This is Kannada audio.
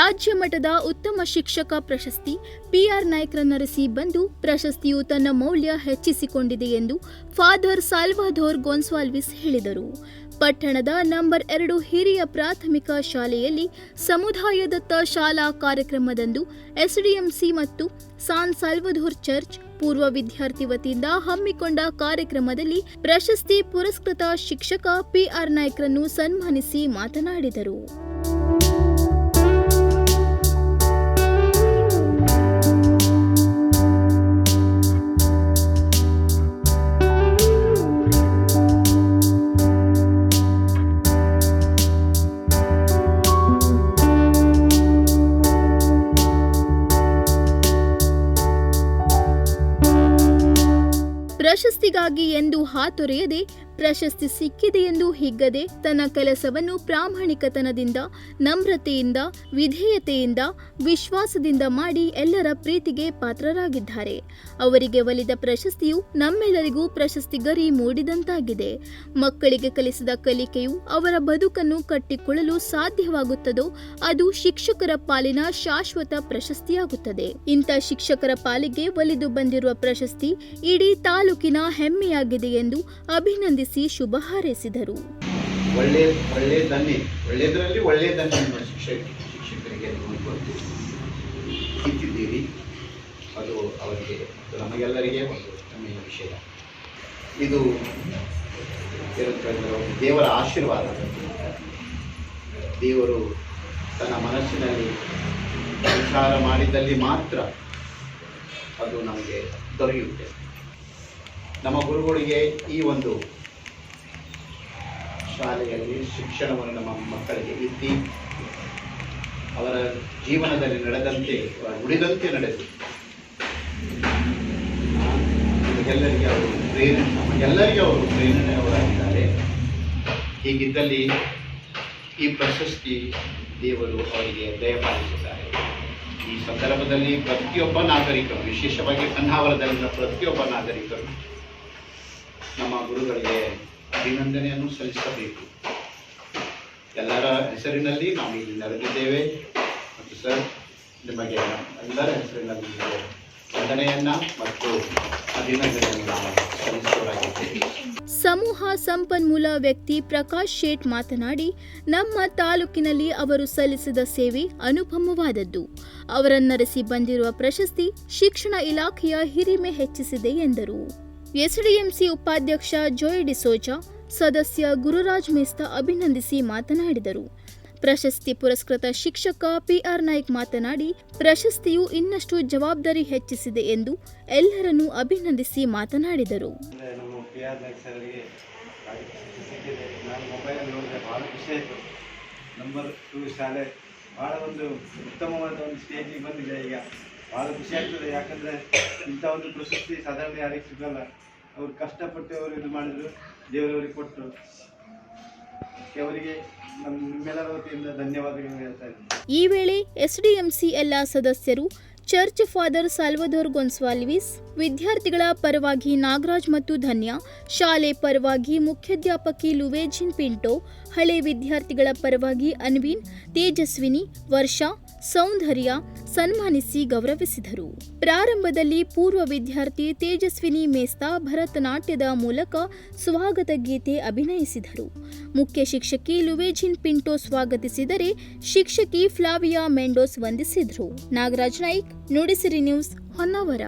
ರಾಜ್ಯ ಮಟ್ಟದ ಉತ್ತಮ ಶಿಕ್ಷಕ ಪ್ರಶಸ್ತಿ ಪಿಆರ್ ನಾಯ್ಕರನ್ನರಸಿ ಬಂದು ಪ್ರಶಸ್ತಿಯು ತನ್ನ ಮೌಲ್ಯ ಹೆಚ್ಚಿಸಿಕೊಂಡಿದೆ ಎಂದು ಫಾದರ್ ಸಾಲ್ವಾಧೋರ್ ಗೊನ್ಸ್ವಾಲ್ವಿಸ್ ಹೇಳಿದರು. ಪಟ್ಟಣದ ನಂಬರ್ ಎರಡು ಹಿರಿಯ ಪ್ರಾಥಮಿಕ ಶಾಲೆಯಲ್ಲಿ ಸಮುದಾಯದತ್ತ ಶಾಲಾ ಕಾರ್ಯಕ್ರಮದಂದು ಎಸ್ಡಿಎಂಸಿ ಮತ್ತು ಸಾನ್ ಸಾಲ್ವಧೂರ್ ಚರ್ಚ್ ಪೂರ್ವ ವಿದ್ಯಾರ್ಥಿ ವತಿಯಿಂದ ಹಮ್ಮಿಕೊಂಡ ಕಾರ್ಯಕ್ರಮದಲ್ಲಿ ಪ್ರಶಸ್ತಿ ಪುರಸ್ಕೃತ ಶಿಕ್ಷಕ ಪಿಆರ್ ನಾಯ್ಕರನ್ನು ಸನ್ಮಾನಿಸಿ ಮಾತನಾಡಿದರು. ಪ್ರಶಸ್ತಿಗಾಗಿ ಎಂದು ಹಾತೊರೆಯದೆ ಪ್ರಶಸ್ತಿ ಸಿಕ್ಕಿದೆ ಎಂದು ಹಿಗ್ಗದೆ ತನ್ನ ಕೆಲಸವನ್ನು ಪ್ರಾಮಾಣಿಕತನದಿಂದ, ನಮ್ರತೆಯಿಂದ, ವಿಧೇಯತೆಯಿಂದ, ವಿಶ್ವಾಸದಿಂದ ಮಾಡಿ ಎಲ್ಲರ ಪ್ರೀತಿಗೆ ಪಾತ್ರರಾಗಿದ್ದಾರೆ. ಅವರಿಗೆ ಒಲಿದ ಪ್ರಶಸ್ತಿಯು ನಮ್ಮೆಲ್ಲರಿಗೂ ಪ್ರಶಸ್ತಿ ಗರಿ ಮೂಡಿದಂತಾಗಿದೆ. ಮಕ್ಕಳಿಗೆ ಕಲಿಸಿದ ಕಲಿಕೆಯು ಅವರ ಬದುಕನ್ನು ಕಟ್ಟಿಕೊಳ್ಳಲು ಸಾಧ್ಯವಾಗುತ್ತದೋ, ಅದು ಶಿಕ್ಷಕರ ಪಾಲಿನ ಶಾಶ್ವತ ಪ್ರಶಸ್ತಿಯಾಗುತ್ತದೆ. ಇಂಥ ಶಿಕ್ಷಕರ ಪಾಲಿಗೆ ಒಲಿದು ಬಂದಿರುವ ಪ್ರಶಸ್ತಿ ಇಡೀ ತಾಲೂಕಿನ ಹೆಮ್ಮೆಯಾಗಿದೆ ಎಂದು ಅಭಿನಂದಿಸಿ ಶುಭ ಹಾರೈಸಿದರು. ಒಳ್ಳೆ ಒಳ್ಳೆಯದನ್ನೇ ಒಳ್ಳೆಯದರಲ್ಲಿ ಒಳ್ಳೆಯದನ್ನೇ ನಿಮ್ಮ ಶಿಕ್ಷಕ ಶಿಕ್ಷಕರಿಗೆ ಸಿಕ್ಕಿದ್ದೀರಿ ಅದು ಅವರಿಗೆ ನಮಗೆಲ್ಲರಿಗೆ ಒಂದು ಹೆಮ್ಮೆಯ ವಿಷಯ. ಇದು ದೇವರ ಆಶೀರ್ವಾದ. ದೇವರು ತನ್ನ ಮನಸ್ಸಿನಲ್ಲಿ ವಿಚಾರ ಮಾಡಿದಲ್ಲಿ ಮಾತ್ರ ಅದು ನಮಗೆ ದೊರೆಯುತ್ತೆ. ನಮ್ಮ ಗುರುಗಳಿಗೆ ಈ ಒಂದು ಶಾಲೆಯಲ್ಲಿ ಶಿಕ್ಷಣವನ್ನು ನಮ್ಮ ಮಕ್ಕಳಿಗೆ ಇತ್ತಿ ಅವರ ಜೀವನದಲ್ಲಿ ನಡೆದಂತೆ ಉಳಿದಂತೆ ನಡೆದು. ಎಲ್ಲರಿಗೆ ಅವರು ಪ್ರೇರಣೆ, ನಮಗೆಲ್ಲರಿಗೆ ಅವರು ಪ್ರೇರಣೆ ಅವರಾಗಿದ್ದಾರೆ. ಹೀಗಿದ್ದಲ್ಲಿ ಈ ಪ್ರಶಸ್ತಿ ದೇವರು ಅವರಿಗೆ ದಯಪಾಲಿಸಿದ್ದಾರೆ ಈ ಸಂದರ್ಭದಲ್ಲಿ ಪ್ರತಿಯೊಬ್ಬ ನಾಗರಿಕರು, ವಿಶೇಷವಾಗಿ ಕನ್ನಾವರದಲ್ಲಿನ ಪ್ರತಿಯೊಬ್ಬ ನಾಗರಿಕರು, ನಮ್ಮ ಗುರುಗಳಿಗೆ ಅಭಿನಂದನೆಯನ್ನು ಸಲ್ಲಿಸಬೇಕು. ಎಲ್ಲರ ಹೆಸರಿನಲ್ಲಿ ನಾವು ಇಲ್ಲಿ ನಡೆದಿದ್ದೇವೆ. ಮತ್ತು ಸರ್ ನಿಮಗೆ ಎಲ್ಲರ ಹೆಸರಿನಲ್ಲಿ ವಂದನೆಯನ್ನು ಮತ್ತು ಅಭಿನಂದನೆಯನ್ನು ನಾವು ಸಲ್ಲಿಸುವರಾಗಿದ್ದೇವೆ ಸಮೂಹ ಸಂಪನ್ಮೂಲ ವ್ಯಕ್ತಿ ಪ್ರಕಾಶ್ ಶೇಟ್ ಮಾತನಾಡಿ, ನಮ್ಮ ತಾಲೂಕಿನಲ್ಲಿ ಅವರು ಸಲ್ಲಿಸಿದ ಸೇವೆ ಅನುಪಮವಾದದ್ದು. ಅವರನ್ನರಸಿ ಬಂದಿರುವ ಪ್ರಶಸ್ತಿ ಶಿಕ್ಷಣ ಇಲಾಖೆಯ ಹಿರಿಮೆ ಹೆಚ್ಚಿಸಿದೆ ಎಂದರು. ಎಸ್ಡಿಎಂಸಿ ಉಪಾಧ್ಯಕ್ಷ ಜೋಯ್ ಡಿಸೋಜಾ, ಸದಸ್ಯ ಗುರುರಾಜ್ ಮೇಸ್ತಾ ಅಭಿನಂದಿಸಿ ಮಾತನಾಡಿದರು. ಪ್ರಶಸ್ತಿ ಪುರಸ್ಕೃತ ಶಿಕ್ಷಕ ಪಿಆರ್ ನಾಯ್ಕ್ ಮಾತನಾಡಿ, ಪ್ರಶಸ್ತಿಯು ಇನ್ನಷ್ಟು ಜವಾಬ್ದಾರಿ ಹೆಚ್ಚಿಸಿದೆ ಎಂದು ಎಲ್ಲರನ್ನೂ ಅಭಿನಂದಿಸಿ ಮಾತನಾಡಿದರು. ನಂಬರ್ ಟೂ ಶಾಲೆ ಭಾಳ ಒಂದು ಉತ್ತಮವಾದ ಒಂದು ಸ್ಟೇಜಿಗೆ ಬಂದಿದೆ ಈಗ. ಭಾಳ ಖುಷಿ ಆಗ್ತದೆ. ಯಾಕಂದರೆ ಇಂಥ ಒಂದು ಪ್ರಶಸ್ತಿ ಸಾಧಾರಣ ಯಾರಿಗೆ ಸಿಗಲ್ಲ. ಅವ್ರು ಕಷ್ಟಪಟ್ಟು ಅವರು ಇದು ಮಾಡಿದ್ರು ದೇವರವರಿಗೆ ಕೊಟ್ಟರು. ಅವರಿಗೆ ನಮ್ಮೆಲ್ಲರ ವತಿಯಿಂದ ಧನ್ಯವಾದಗಳನ್ನು ಹೇಳ್ತಾ ಇದ್ದೀನಿ. ಈ ವೇಳೆ ಎಸ್ಡಿಎಂಸಿ ಎಲ್ಲ ಸದಸ್ಯರು, ಚರ್ಚ್ ಫಾದರ್ ಸಾಲ್ವದೋರ್ ಗೊಂಸ್ವಾಲ್ವಿಸ್ ವಿದ್ಯಾರ್ಥಿಗಳ ಪರವಾಗಿ ನಾಗರಾಜ್ ಮತ್ತು ಧನ್ಯ, ಶಾಲೆ ಪರವಾಗಿ ಮುಖ್ಯಾಧ್ಯಾಪಕಿ ಲುವೇಜಿನ್ ಪಿಂಟೋ ಹಳೆ ವಿದ್ಯಾರ್ಥಿಗಳ ಪರವಾಗಿ ಅನ್ವೀನ್, ತೇಜಸ್ವಿನಿ, ವರ್ಷಾ, ಸೌಂದರ್ಯ ಸನ್ಮಾನಿಸಿ ಗೌರವಿಸಿದರು. ಪ್ರಾರಂಭದಲ್ಲಿ ಪೂರ್ವ ವಿದ್ಯಾರ್ಥಿ ತೇಜಸ್ವಿನಿ ಮೇಸ್ತಾ ಭರತನಾಟ್ಯದ ಮೂಲಕ ಸ್ವಾಗತ ಗೀತೆ ಅಭಿನಯಿಸಿದರು. ಮುಖ್ಯ ಶಿಕ್ಷಕಿ ಲುವೇಜಿನ್ ಪಿಂಟೋ ಸ್ವಾಗತಿಸಿದರೆ ಶಿಕ್ಷಕಿ ಫ್ಲಾವಿಯಾ ಮೆಂಡೋಸ್ ವಂದಿಸಿದರು. ನಾಗರಾಜ್ ನಾಯ್ಕ್, ನುಡಿಸಿರಿ ನ್ಯೂಸ್ ಹೊನ್ನಾವರ.